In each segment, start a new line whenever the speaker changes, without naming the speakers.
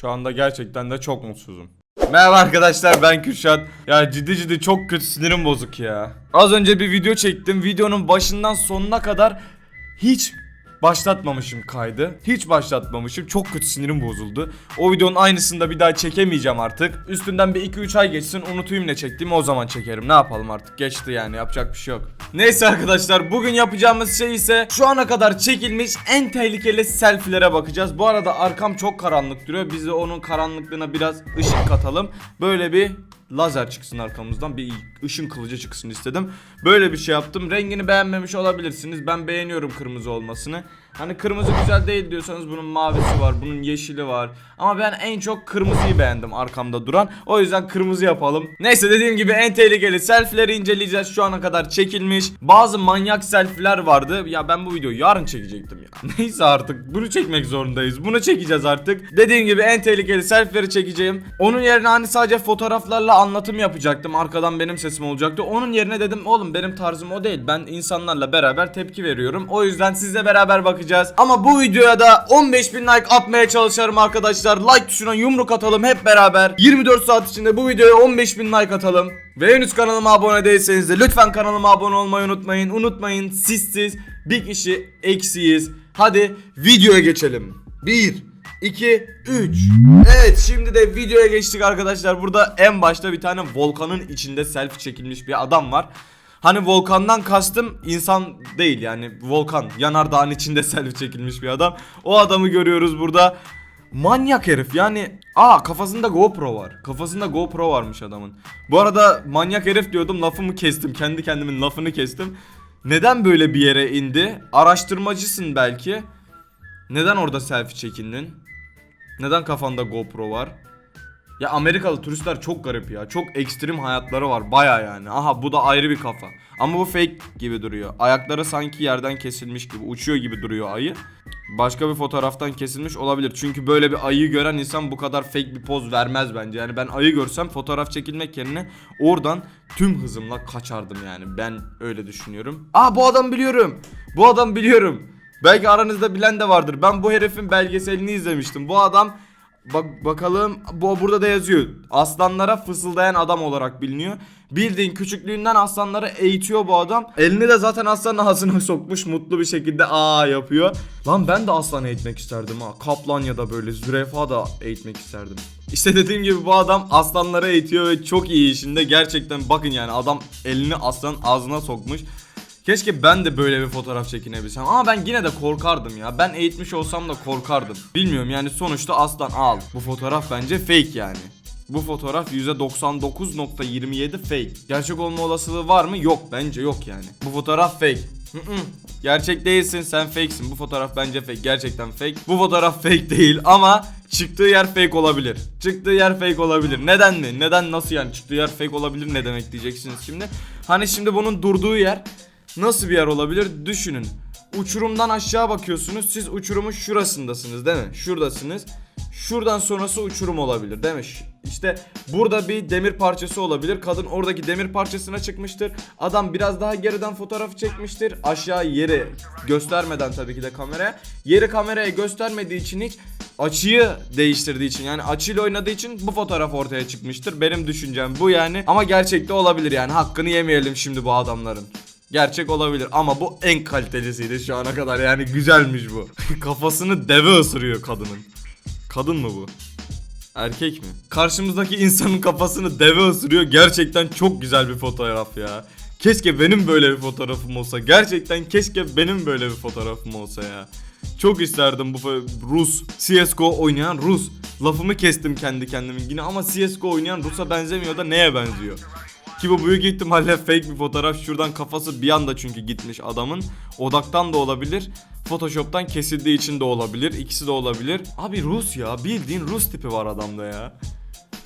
Şu anda gerçekten de çok mutsuzum. Merhaba arkadaşlar ben Kürşat. Ya ciddi ciddi çok kötü sinirim bozuk ya. Az önce bir video çektim. Videonun başından sonuna kadar hiç başlatmamışım kaydı. Hiç başlatmamışım. Çok kötü sinirim bozuldu. O videonun aynısını da bir daha çekemeyeceğim artık. Üstünden bir 2-3 ay geçsin unutayım ne çektiğimi o zaman çekerim. Ne yapalım artık geçti yani yapacak bir şey yok. Neyse arkadaşlar bugün yapacağımız şey ise şu ana kadar çekilmiş en tehlikeli selfie'lere bakacağız. Bu arada arkam çok karanlık duruyor. Biz de onun karanlıklığına biraz ışık katalım. Böyle bir lazer çıksın arkamızdan bir ışın kılıcı çıksın istedim. Böyle bir şey yaptım. Rengini beğenmemiş olabilirsiniz. Ben beğeniyorum kırmızı olmasını. Hani kırmızı güzel değil diyorsanız bunun mavisi var, bunun yeşili var. Ama ben en çok kırmızıyı beğendim arkamda duran. O yüzden kırmızı yapalım. Neyse dediğim gibi en tehlikeli selfie'leri inceleyeceğiz. Şu ana kadar çekilmiş. Bazı manyak selfie'ler vardı. Ya ben bu videoyu yarın çekecektim ya. Neyse artık bunu çekmek zorundayız. Bunu çekeceğiz artık. Dediğim gibi en tehlikeli selfie'leri çekeceğim. Onun yerine hani sadece fotoğraflarla anlatım yapacaktım. Arkadan benim sesim olacaktı. Onun yerine dedim oğlum benim tarzım o değil. Ben insanlarla beraber tepki veriyorum. O yüzden sizle beraber bakacağız. Ama bu videoya da 15.000 like atmaya çalışıyorum arkadaşlar. Like tuşuna yumruk atalım hep beraber. 24 saat içinde bu videoya 15.000 like atalım. Ve henüz kanalıma abone değilseniz de lütfen kanalıma abone olmayı unutmayın. Unutmayın sizsiz bir kişi eksiyiz. Hadi videoya geçelim. 1 2 3 Evet şimdi de videoya geçtik arkadaşlar. Burada en başta bir tane volkanın içinde selfie çekilmiş bir adam var. Hani volkandan kastım insan değil yani volkan yanardağın içinde selfie çekilmiş bir adam. O adamı görüyoruz burada. Manyak herif yani aa kafasında GoPro var. Kafasında GoPro varmış adamın. Bu arada manyak herif diyordum lafımı kestim. Kendi kendimin lafını kestim. Neden böyle bir yere indi? Araştırmacısın belki. Neden orada selfie çekindin? Neden kafanda GoPro var? Ya Amerikalı turistler çok garip ya. Çok ekstrem hayatları var baya yani. Aha bu da ayrı bir kafa. Ama bu fake gibi duruyor. Ayakları sanki yerden kesilmiş gibi. Uçuyor gibi duruyor ayı. Başka bir fotoğraftan kesilmiş olabilir. Çünkü böyle bir ayı gören insan bu kadar fake bir poz vermez bence. Yani ben ayı görsem fotoğraf çekilmek yerine oradan tüm hızımla kaçardım yani. Ben öyle düşünüyorum. Aa bu adam biliyorum. Bu adam biliyorum. Belki aranızda bilen de vardır. Ben bu herifin belgeselini izlemiştim. Bu adam Bak bakalım bu burada da yazıyor. Aslanlara fısıldayan adam olarak biliniyor. Bildiğin küçüklüğünden aslanları eğitiyor bu adam. Elini de zaten aslanın ağzına sokmuş mutlu bir şekilde aa yapıyor. Lan ben de aslan eğitmek isterdim ha. Kaplan ya da böyle zürafa da eğitmek isterdim. İşte dediğim gibi bu adam aslanları eğitiyor ve çok iyi işinde. Gerçekten bakın yani adam elini aslanın ağzına sokmuş. Keşke ben de böyle bir fotoğraf çekinebilsem ama ben yine de korkardım ya. Ben eğitmiş olsam da korkardım. Bilmiyorum yani sonuçta aslan al. Bu fotoğraf bence fake yani. Bu fotoğraf %99.27 fake. Gerçek olma olasılığı var mı? Yok bence yok yani. Bu fotoğraf fake. Gerçek değilsin sen fakesin. Bu fotoğraf bence fake. Gerçekten fake. Bu fotoğraf fake değil ama çıktığı yer fake olabilir. Çıktığı yer fake olabilir. Neden mi? Neden nasıl yani çıktığı yer fake olabilir ne demek diyeceksiniz şimdi. Hani şimdi bunun durduğu yer Nasıl bir yer olabilir? Düşünün. Uçurumdan aşağı bakıyorsunuz. Siz uçurumun şurasındasınız değil mi? Şuradasınız. Şuradan sonrası uçurum olabilir değil mi? Ş- İşte burada bir demir parçası olabilir. Kadın oradaki demir parçasına çıkmıştır. Adam biraz daha geriden fotoğrafı çekmiştir. Aşağı yeri göstermeden tabii ki de kameraya. Yeri kameraya göstermediği için hiç açıyı değiştirdiği için yani açıyla oynadığı için bu fotoğraf ortaya çıkmıştır. Benim düşüncem bu yani. Ama gerçekte olabilir yani. Hakkını yemeyelim şimdi bu adamların. Gerçek olabilir ama bu en kalitelisiydi şu ana kadar yani güzelmiş bu. Kafasını deve ısırıyor kadının. Kadın mı bu? Erkek mi? Karşımızdaki insanın kafasını deve ısırıyor. Gerçekten çok güzel bir fotoğraf ya. Keşke benim böyle bir fotoğrafım olsa. Gerçekten keşke benim böyle bir fotoğrafım olsa ya. Çok isterdim bu Rus CS:GO oynayan Rus. Lafımı kestim kendi kendime yine ama CS:GO oynayan Rus'a benzemiyor da neye benziyor? Ki bu büyük ihtimalle fake bir fotoğraf. Şuradan kafası bir anda çünkü gitmiş adamın. Odaktan da olabilir. Photoshop'tan kesildiği için de olabilir. İkisi de olabilir. Abi Rus ya. Bildiğin Rus tipi var adamda ya.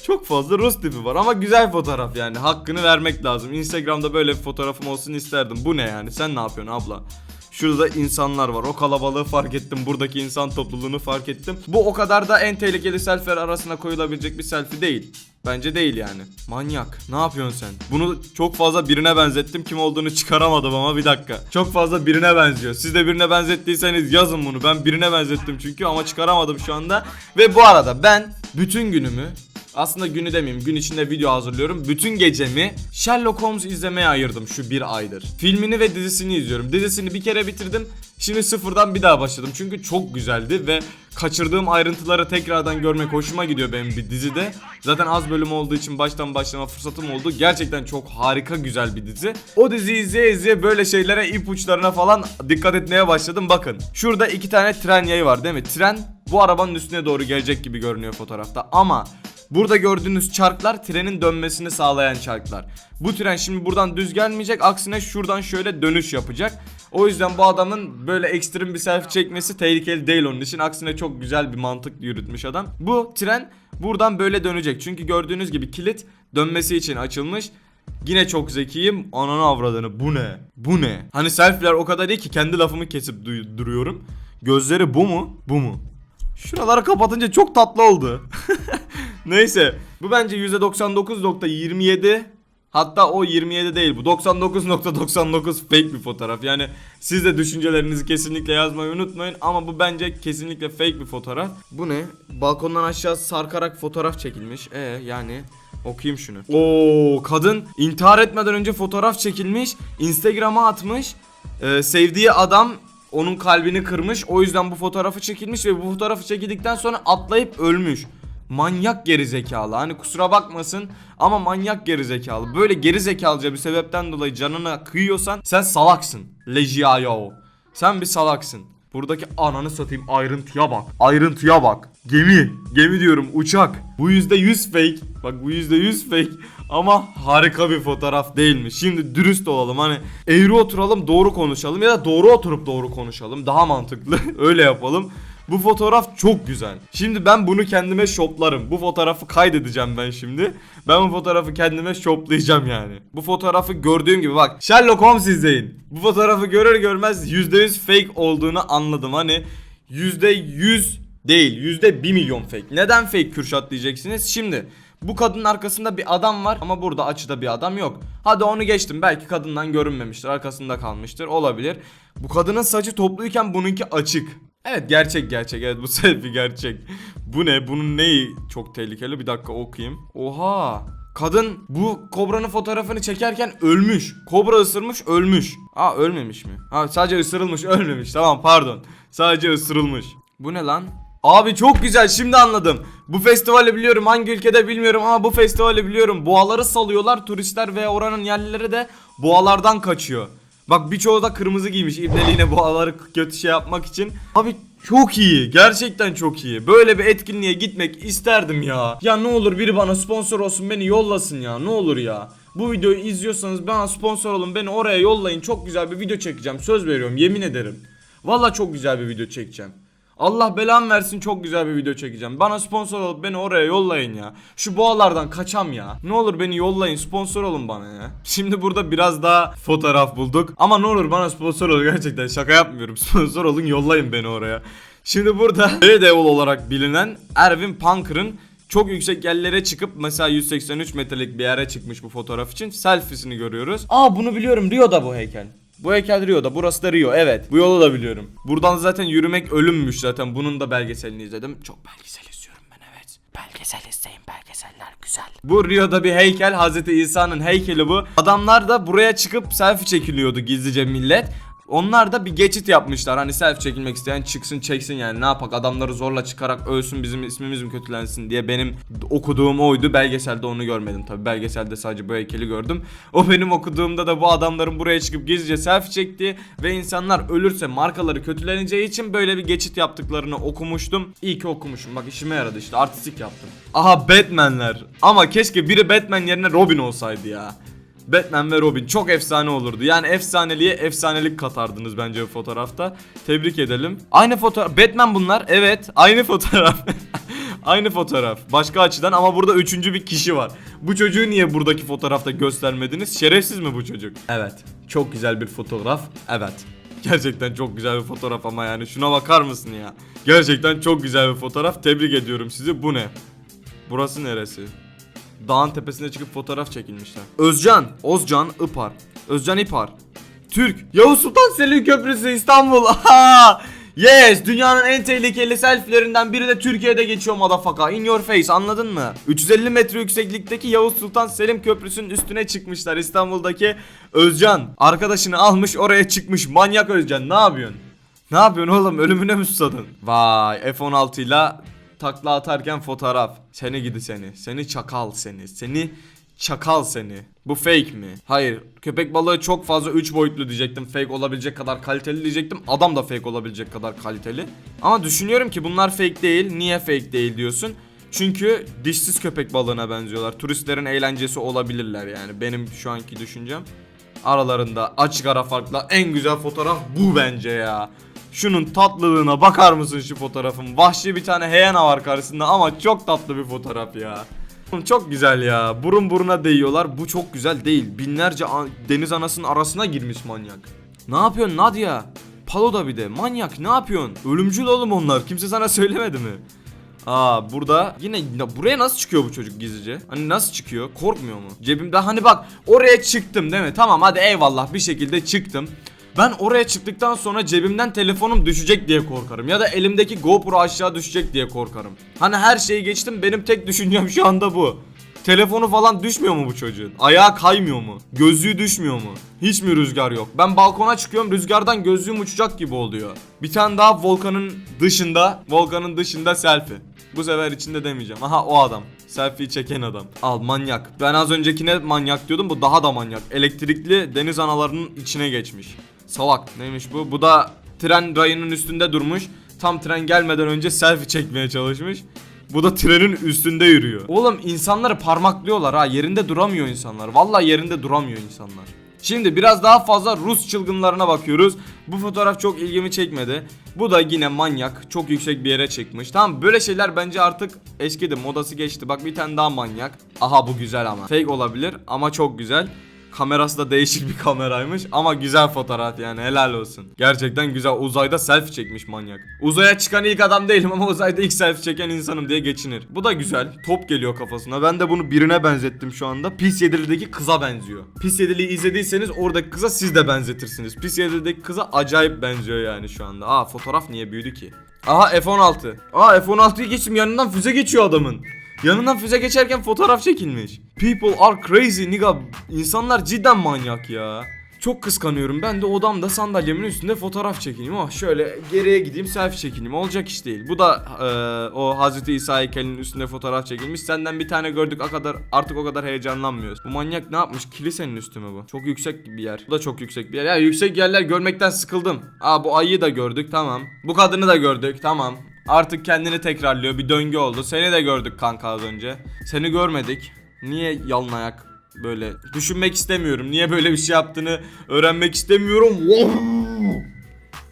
Çok fazla Rus tipi var ama güzel fotoğraf yani. Hakkını vermek lazım. Instagram'da böyle bir fotoğrafım olsun isterdim. Bu ne yani? Sen ne yapıyorsun abla? Şurada insanlar var. O kalabalığı fark ettim. Buradaki insan topluluğunu fark ettim. Bu o kadar da en tehlikeli selfie'ler arasına koyulabilecek bir selfie değil. Bence değil yani. Manyak. Ne yapıyorsun sen? Bunu çok fazla birine benzettim. Kim olduğunu çıkaramadım ama bir dakika. Çok fazla birine benziyor. Siz de birine benzettiyseniz yazın bunu. Ben birine benzettim çünkü ama çıkaramadım şu anda. Ve bu arada ben bütün günümü aslında günü demeyeyim gün içinde video hazırlıyorum. Bütün gecemi Sherlock Holmes izlemeye ayırdım şu bir aydır. Filmini ve dizisini izliyorum. Dizisini bir kere bitirdim. Şimdi sıfırdan bir daha başladım. Çünkü çok güzeldi ve kaçırdığım ayrıntıları tekrardan görmek hoşuma gidiyor benim bir dizide. Zaten az bölüm olduğu için baştan başlama fırsatım oldu. Gerçekten çok harika güzel bir dizi. O diziyi izleye izleye böyle şeylere ipuçlarına falan dikkat etmeye başladım. Bakın şurada iki tane tren yayı var değil mi? Tren bu arabanın üstüne doğru gelecek gibi görünüyor fotoğrafta ama Burada gördüğünüz çarklar trenin dönmesini sağlayan çarklar. Bu tren şimdi buradan düz gelmeyecek aksine şuradan şöyle dönüş yapacak. O yüzden bu adamın böyle ekstrem bir selfie çekmesi tehlikeli değil onun için. Aksine çok güzel bir mantık yürütmüş adam. Bu tren buradan böyle dönecek. Çünkü gördüğünüz gibi kilit dönmesi için açılmış. Yine çok zekiyim. Ananı avradını. Bu ne? Bu ne? Hani selfie'ler o kadar iyi ki kendi lafımı kesip duruyorum. Gözleri bu mu? Bu mu? Şuraları kapatınca çok tatlı oldu. Neyse. Bu bence %99.27 Hatta o 27 değil bu 99.99 fake bir fotoğraf yani siz de düşüncelerinizi kesinlikle yazmayı unutmayın ama bu bence kesinlikle fake bir fotoğraf. Bu ne? Balkondan aşağı sarkarak fotoğraf çekilmiş. E yani okuyayım şunu. Oo kadın intihar etmeden önce fotoğraf çekilmiş, Instagram'a atmış. Ee, sevdiği adam onun kalbini kırmış. O yüzden bu fotoğrafı çekilmiş ve bu fotoğrafı çekildikten sonra atlayıp ölmüş. Manyak geri zekalı. Hani kusura bakmasın ama manyak geri zekalı. Böyle geri zekalıca bir sebepten dolayı canına kıyıyorsan sen salaksın. Lejiayo. Sen bir salaksın. Buradaki ananı satayım ayrıntıya bak. Ayrıntıya bak. Gemi. Gemi diyorum uçak. Bu yüzde yüz fake. Bak bu yüzde yüz fake. Ama harika bir fotoğraf değil mi? Şimdi dürüst olalım hani eğri oturalım doğru konuşalım ya da doğru oturup doğru konuşalım. Daha mantıklı. Öyle yapalım. Bu fotoğraf çok güzel. Şimdi ben bunu kendime shoplarım. Bu fotoğrafı kaydedeceğim ben şimdi. Ben bu fotoğrafı kendime shoplayacağım yani. Bu fotoğrafı gördüğüm gibi bak. Sherlock Holmes izleyin. Bu fotoğrafı görür görmez %100 fake olduğunu anladım. Hani %100 değil %1 milyon fake. Neden fake Kürşat diyeceksiniz. Şimdi bu kadının arkasında bir adam var ama burada açıda bir adam yok. Hadi onu geçtim. Belki kadından görünmemiştir. Arkasında kalmıştır. Olabilir. Bu kadının saçı topluyken bununki açık. Evet gerçek gerçek. Evet bu selfie gerçek. Bu ne? Bunun neyi çok tehlikeli? Bir dakika okuyayım. Oha. Kadın bu kobranın fotoğrafını çekerken ölmüş. Kobra ısırmış ölmüş. Aa ölmemiş mi? Ha sadece ısırılmış ölmemiş. Tamam pardon. Sadece ısırılmış. Bu ne lan? Abi çok güzel şimdi anladım. Bu festivali biliyorum hangi ülkede bilmiyorum ama bu festivali biliyorum. Boğaları salıyorlar turistler ve oranın yerlileri de boğalardan kaçıyor. Bak birçoğu da kırmızı giymiş ibneliğine boğaları kötü şey yapmak için. Abi çok iyi. Gerçekten çok iyi. Böyle bir etkinliğe gitmek isterdim ya. Ya ne olur biri bana sponsor olsun beni yollasın ya. Ne olur ya. Bu videoyu izliyorsanız bana sponsor olun beni oraya yollayın. Çok güzel bir video çekeceğim. Söz veriyorum yemin ederim. Valla çok güzel bir video çekeceğim. Allah belamı versin çok güzel bir video çekeceğim. Bana sponsor olup beni oraya yollayın ya. Şu boğalardan kaçam ya. Ne olur beni yollayın sponsor olun bana ya. Şimdi burada biraz daha fotoğraf bulduk. Ama ne olur bana sponsor olun gerçekten şaka yapmıyorum. Sponsor olun yollayın beni oraya. Şimdi burada Daredevil olarak bilinen Erwin Punker'ın çok yüksek yerlere çıkıp mesela 183 metrelik bir yere çıkmış bu fotoğraf için selfiesini görüyoruz. Aa bunu biliyorum Rio'da bu heykel. Bu heykel Rio'da. Burası da Rio. Evet. Bu yolu da biliyorum. Buradan zaten yürümek ölümmüş zaten. Bunun da belgeselini izledim. Çok belgesel izliyorum ben evet. Belgesel izleyin. Belgeseller güzel. Bu Rio'da bir heykel. Hazreti İsa'nın heykeli bu. Adamlar da buraya çıkıp selfie çekiliyordu gizlice millet. Onlar da bir geçit yapmışlar. Hani selfie çekilmek isteyen çıksın çeksin yani. Ne yapak adamları zorla çıkarak ölsün bizim ismimiz mi kötülensin diye benim okuduğum oydu. Belgeselde onu görmedim tabi. Belgeselde sadece bu heykeli gördüm. O benim okuduğumda da bu adamların buraya çıkıp gizlice selfie çektiği ve insanlar ölürse markaları kötüleneceği için böyle bir geçit yaptıklarını okumuştum. İyi ki okumuşum. Bak işime yaradı işte. Artistik yaptım. Aha Batman'ler. Ama keşke biri Batman yerine Robin olsaydı ya. Batman ve Robin çok efsane olurdu. Yani efsaneliğe efsanelik katardınız bence bu fotoğrafta. Tebrik edelim. Aynı fotoğraf. Batman bunlar. Evet. Aynı fotoğraf. aynı fotoğraf. Başka açıdan ama burada üçüncü bir kişi var. Bu çocuğu niye buradaki fotoğrafta göstermediniz? Şerefsiz mi bu çocuk? Evet. Çok güzel bir fotoğraf. Evet. Gerçekten çok güzel bir fotoğraf ama yani şuna bakar mısın ya? Gerçekten çok güzel bir fotoğraf. Tebrik ediyorum sizi. Bu ne? Burası neresi? Dağın tepesine çıkıp fotoğraf çekilmişler. Özcan, Ozcan Ipar. Özcan İpar. Türk. Yavuz Sultan Selim Köprüsü İstanbul. Yes dünyanın en tehlikeli selfilerinden biri de Türkiye'de geçiyor madafaka in your face anladın mı? 350 metre yükseklikteki Yavuz Sultan Selim Köprüsü'nün üstüne çıkmışlar İstanbul'daki Özcan Arkadaşını almış oraya çıkmış manyak Özcan ne yapıyorsun? Ne yapıyorsun oğlum ölümüne mi susadın? Vay F16 ile takla atarken fotoğraf Seni gidi seni seni çakal seni seni Çakal seni. Bu fake mi? Hayır. Köpek balığı çok fazla 3 boyutlu diyecektim. Fake olabilecek kadar kaliteli diyecektim. Adam da fake olabilecek kadar kaliteli. Ama düşünüyorum ki bunlar fake değil. Niye fake değil diyorsun? Çünkü dişsiz köpek balığına benziyorlar. Turistlerin eğlencesi olabilirler yani. Benim şu anki düşüncem. Aralarında açık ara farkla en güzel fotoğraf bu bence ya. Şunun tatlılığına bakar mısın şu fotoğrafın? Vahşi bir tane heyena var karşısında ama çok tatlı bir fotoğraf ya. Çok güzel ya. Burun buruna değiyorlar. Bu çok güzel değil. Binlerce a- deniz anasının arasına girmiş manyak. Ne yapıyorsun Nadia? Paloda bir de. Manyak ne yapıyorsun? Ölümcül oğlum onlar. Kimse sana söylemedi mi? Aa burada yine ya buraya nasıl çıkıyor bu çocuk gizlice? Hani nasıl çıkıyor? Korkmuyor mu? Cebimde hani bak oraya çıktım değil mi? Tamam hadi eyvallah bir şekilde çıktım. Ben oraya çıktıktan sonra cebimden telefonum düşecek diye korkarım ya da elimdeki GoPro aşağı düşecek diye korkarım. Hani her şeyi geçtim benim tek düşüncem şu anda bu. Telefonu falan düşmüyor mu bu çocuğun? Ayağı kaymıyor mu? Gözlüğü düşmüyor mu? Hiç mi rüzgar yok? Ben balkona çıkıyorum rüzgardan gözlüğüm uçacak gibi oluyor. Bir tane daha volkanın dışında, volkanın dışında selfie. Bu sefer içinde demeyeceğim. Aha o adam. Selfie çeken adam. Al manyak. Ben az öncekine manyak diyordum. Bu daha da manyak. Elektrikli deniz analarının içine geçmiş. Salak. Neymiş bu? Bu da tren rayının üstünde durmuş. Tam tren gelmeden önce selfie çekmeye çalışmış. Bu da trenin üstünde yürüyor. Oğlum insanları parmaklıyorlar ha. Yerinde duramıyor insanlar. Vallahi yerinde duramıyor insanlar. Şimdi biraz daha fazla Rus çılgınlarına bakıyoruz. Bu fotoğraf çok ilgimi çekmedi. Bu da yine manyak. Çok yüksek bir yere çıkmış. Tamam böyle şeyler bence artık eskidi. Modası geçti. Bak bir tane daha manyak. Aha bu güzel ama. Fake olabilir ama çok güzel. Kamerası da değişik bir kameraymış ama güzel fotoğraf yani helal olsun. Gerçekten güzel uzayda selfie çekmiş manyak. Uzaya çıkan ilk adam değilim ama uzayda ilk selfie çeken insanım diye geçinir. Bu da güzel. Top geliyor kafasına. Ben de bunu birine benzettim şu anda. Pis Yedili'deki kıza benziyor. Pis Yedili'yi izlediyseniz oradaki kıza siz de benzetirsiniz. Pis Yedili'deki kıza acayip benziyor yani şu anda. Aa fotoğraf niye büyüdü ki? Aha F16. Aa F16'yı geçtim yanından füze geçiyor adamın. Yanından füze geçerken fotoğraf çekilmiş. People are crazy nigga. İnsanlar cidden manyak ya. Çok kıskanıyorum. Ben de odamda sandalyemin üstünde fotoğraf çekineyim. Oh şöyle geriye gideyim selfie çekineyim. Olacak iş değil. Bu da eee, o Hazreti İsa heykelinin üstünde fotoğraf çekilmiş. Senden bir tane gördük o kadar artık o kadar heyecanlanmıyoruz. Bu manyak ne yapmış? Kilisenin üstü mü bu? Çok yüksek bir yer. Bu da çok yüksek bir yer. Ya yüksek yerler görmekten sıkıldım. Aa bu ayıyı da gördük tamam. Bu kadını da gördük tamam. Artık kendini tekrarlıyor. Bir döngü oldu. Seni de gördük kanka az önce. Seni görmedik. Niye yalın ayak böyle? Düşünmek istemiyorum. Niye böyle bir şey yaptığını öğrenmek istemiyorum. Wow!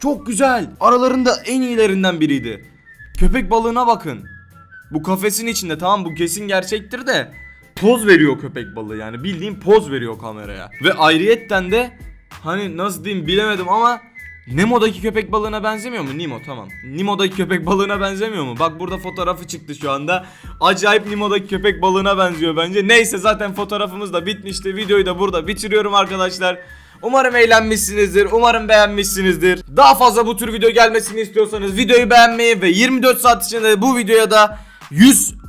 Çok güzel. Aralarında en iyilerinden biriydi. Köpek balığına bakın. Bu kafesin içinde tamam bu kesin gerçektir de poz veriyor köpek balığı yani bildiğin poz veriyor kameraya. Ve ayrıyetten de hani nasıl diyeyim bilemedim ama Nemo'daki köpek balığına benzemiyor mu? Nemo tamam. Nemo'daki köpek balığına benzemiyor mu? Bak burada fotoğrafı çıktı şu anda. Acayip Nemo'daki köpek balığına benziyor bence. Neyse zaten fotoğrafımız da bitmişti. Videoyu da burada bitiriyorum arkadaşlar. Umarım eğlenmişsinizdir. Umarım beğenmişsinizdir. Daha fazla bu tür video gelmesini istiyorsanız videoyu beğenmeyi ve 24 saat içinde bu videoya da 100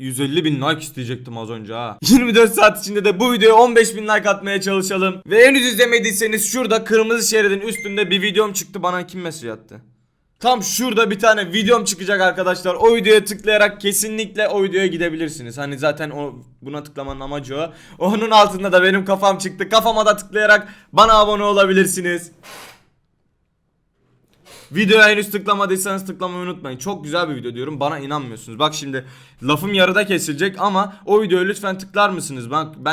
150 bin like isteyecektim az önce ha. 24 saat içinde de bu videoya 15 bin like atmaya çalışalım. Ve henüz izlemediyseniz şurada kırmızı şeridin üstünde bir videom çıktı. Bana kim mesaj attı? Tam şurada bir tane videom çıkacak arkadaşlar. O videoya tıklayarak kesinlikle o videoya gidebilirsiniz. Hani zaten o buna tıklamanın amacı o. Onun altında da benim kafam çıktı. Kafama da tıklayarak bana abone olabilirsiniz. Videoya henüz tıklamadıysanız tıklamayı unutmayın. Çok güzel bir video diyorum. Bana inanmıyorsunuz. Bak şimdi lafım yarıda kesilecek ama o videoya lütfen tıklar mısınız? Bak ben